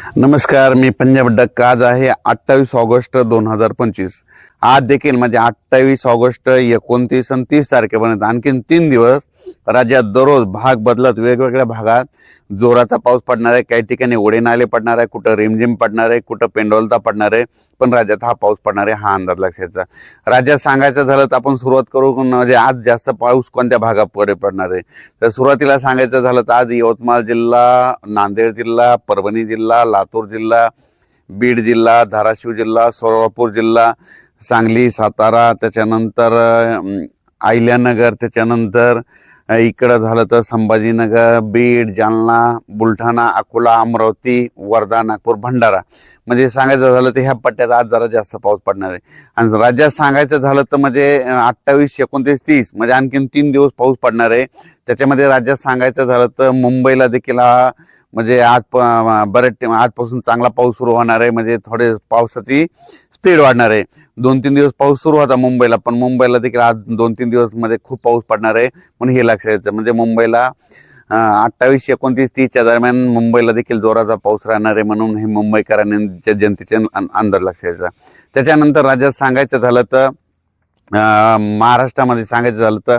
नमस्कार मी पंजाब डक्क. आज आहे अठ्ठावीस ऑगस्ट दोन हजार पंचवीस. आज देखील म्हणजे अठ्ठावीस ऑगस्ट एकोणतीस आणि तीस तारखेपर्यंत आणखीन तीन दिवस राज्यात दररोज भाग बदलत वेगवेगळ्या भागात. जोराचा पाऊस पडणार आहे काही ठिकाणी ओढे नाले पडणार आहे कुठं रिमझिम पडणार आहे कुठं पेंडोलता पडणार आहे पण राज्यात हा पाऊस पडणार आहे हा अंदाज लक्षाचा राज्यात सांगायचं झालं तर आपण सुरुवात करू म्हणजे आज जास्त पाऊस कोणत्या भागापुढे पडणार आहे? तर सुरुवातीला सांगायचं झालं तर आज यवतमाळ जिल्हा नांदेड जिल्हा परभणी जिल्हा लातूर जिल्हा बीड जिल्हा धाराशिव जिल्हा सोलापूर जिल्हा सांगली सातारा त्याच्यानंतर अहिल्यानगर त्याच्यानंतर इकडं झालं तर संभाजीनगर बीड जालना बुलढाणा अकोला अमरावती वर्धा नागपूर भंडारा. म्हणजे सांगायचं झालं तर ह्या पट्ट्यात आज जरा जास्त पाऊस पडणार आहे. आणि राज्यात सांगायचं झालं तर म्हणजे अठ्ठावीस एकोणतीस तीस म्हणजे आणखीन तीन दिवस पाऊस पडणार आहे. त्याच्यामध्ये राज्यात सांगायचं झालं तर मुंबईला देखील हा म्हणजे आज प- बरेच आजपासून चांगला पाऊस सुरू होणार आहे. म्हणजे थोडे पावसाची स्पीड वाढणार आहे. दोन तीन दिवस पाऊस सुरू होता मुंबईला पण मुंबईला देखील आज दोन तीन दिवसमध्ये खूप पाऊस पडणार आहे म्हणून हे लक्षात यायचं म्हणजे मुंबईला अठ्ठावीस एकोणतीस तीसच्या दरम्यान मुंबईला देखील जोराचा पाऊस राहणार आहे म्हणून हे मुंबईकरांच्या जनतेचे अंदाज लक्षात यायचा त्याच्यानंतर राज्यात सांगायचं झालं तर महाराष्ट्रामध्ये सांगायचं झालं तर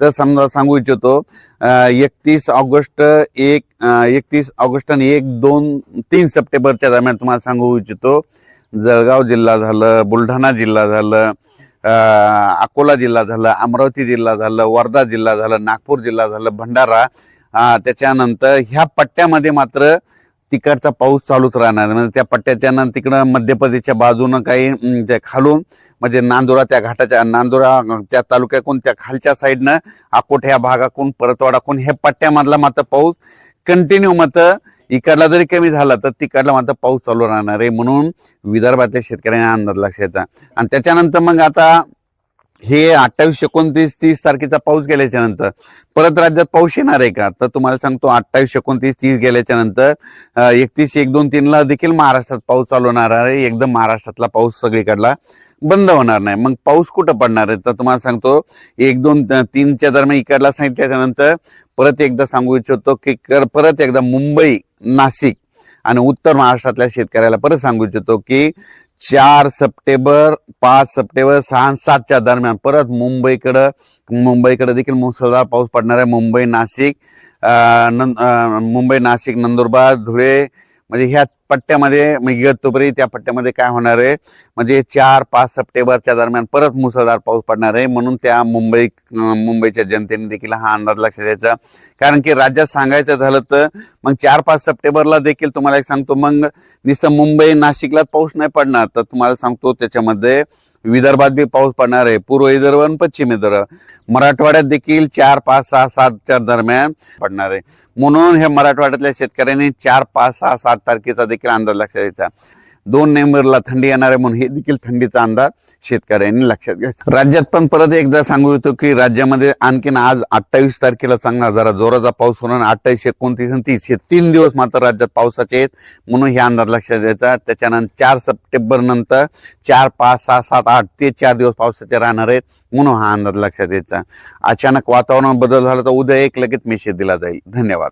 तर समजा सांगू इच्छितो एकतीस ऑगस्ट एक एकतीस ऑगस्ट आणि एक दोन तीन सप्टेंबरच्या दरम्यान तुम्हाला सांगू इच्छितो. जळगाव जिल्हा झालं बुलढाणा जिल्हा झालं अकोला जिल्हा झालं अमरावती जिल्हा झालं वर्धा जिल्हा झालं नागपूर जिल्हा झालं भंडारा त्याच्यानंतर ह्या पट्ट्यामध्ये मात्र तिकडचा पाऊस चालूच राहणार. म्हणजे त्या पट्ट्याच्या नंतर तिकडं मध्य प्रदेशच्या बाजूनं काही खालून म्हणजे नांदुरा त्या घाटाच्या नांदुरा त्या तालुक्याकडून त्या खालच्या साईडनं अकोट ह्या भागाकडून परतवाडाकडून हे पट्ट्यामधला मात्र पाऊस कंटिन्यू मात्र इकडला जरी कमी झाला तर तिकडला मात्र पाऊस चालू राहणार आहे. म्हणून विदर्भातल्या शेतकऱ्यांना अंदाज लक्षात आणि त्याच्यानंतर मग आता हे अठ्ठावीस एकोणतीस तीस तारखेचा पाऊस गेल्याच्यानंतर परत राज्यात पाऊस येणार आहे का? तर तुम्हाला सांगतो अठ्ठावीस एकोणतीस तीस गेल्याच्यानंतर एकतीस एक दोन तीनला देखील महाराष्ट्रात पाऊस चालू होणार आहे. एकदम महाराष्ट्रातला पाऊस सगळीकडला बंद होणार नाही. मग पाऊस कुठं पडणार आहे? तर तुम्हाला सांगतो एक दोन तीनच्या दरम्यान इकडला सांगितल्याच्या नंतर परत एकदा सांगू इच्छितो की परत एकदा मुंबई नाशिक आणि उत्तर महाराष्ट्रातल्या शेतकऱ्याला परत सांगू इच्छितो की चार सप्टेंबर पाच सप्टेंबर सहा सातच्या दरम्यान. परत मुंबईकडं मुंबईकडे देखील मुसळधार पाऊस पडणार आहे. मुंबई नाशिक अं, मुंबई नाशिक नंदुरबार धुळे म्हणजे ह्या पट्ट्यामध्ये मग त्या पट्ट्यामध्ये काय होणार आहे? म्हणजे चार पाच सप्टेंबरच्या दरम्यान परत मुसळधार पाऊस पडणार आहे. म्हणून त्या मुंबई मुंबईच्या जनतेने देखील हा अंदाज लक्षात द्यायचा. कारण की राज्यात सांगायचं झालं तर मग चार पाच सप्टेंबरला देखील तुम्हाला एक सांगतो. मग नुसतं मुंबई नाशिकलाच पाऊस नाही पडणार. तर तुम्हाला सांगतो त्याच्यामध्ये विदर्भात बी पाऊस पडणार आहे. पूर्व विदर्भ आणि पश्चिम विदर्भ. मराठवाड्यात देखील चार पाच सहा सातच्या दरम्यान पडणार आहे. म्हणून हे मराठवाड्यातल्या शेतकऱ्यांनी चार पाच सहा सात तारखेचा देखील अंदाज लक्षात द्यायचा दोन नोव्हेंबरला थंडी येणार आहे म्हणून हे देखील थंडीचा अंदाज शेतकऱ्यांनी लक्षात घ्यायचा. राज्यात पण परत एकदा सांगू इच्छितो की राज्यामध्ये आणखीन आज अठ्ठावीस तारखेला चांगला जरा जोराचा पाऊस होणार अठ्ठावीस एकोणतीस आणि तीस हे तीन दिवस मात्र राज्यात पावसाचे आहेत म्हणून हे अंदाज लक्षात द्यायचा त्याच्यानंतर चार सप्टेंबर नंतर चार पाच सहा सात आठ ते चार दिवस पावसाचे राहणार आहेत म्हणून हा अंदाज लक्षात द्यायचा अचानक वातावरण बदल झाला तर उद्या एक लगेच मेसेज दिला जाईल. धन्यवाद.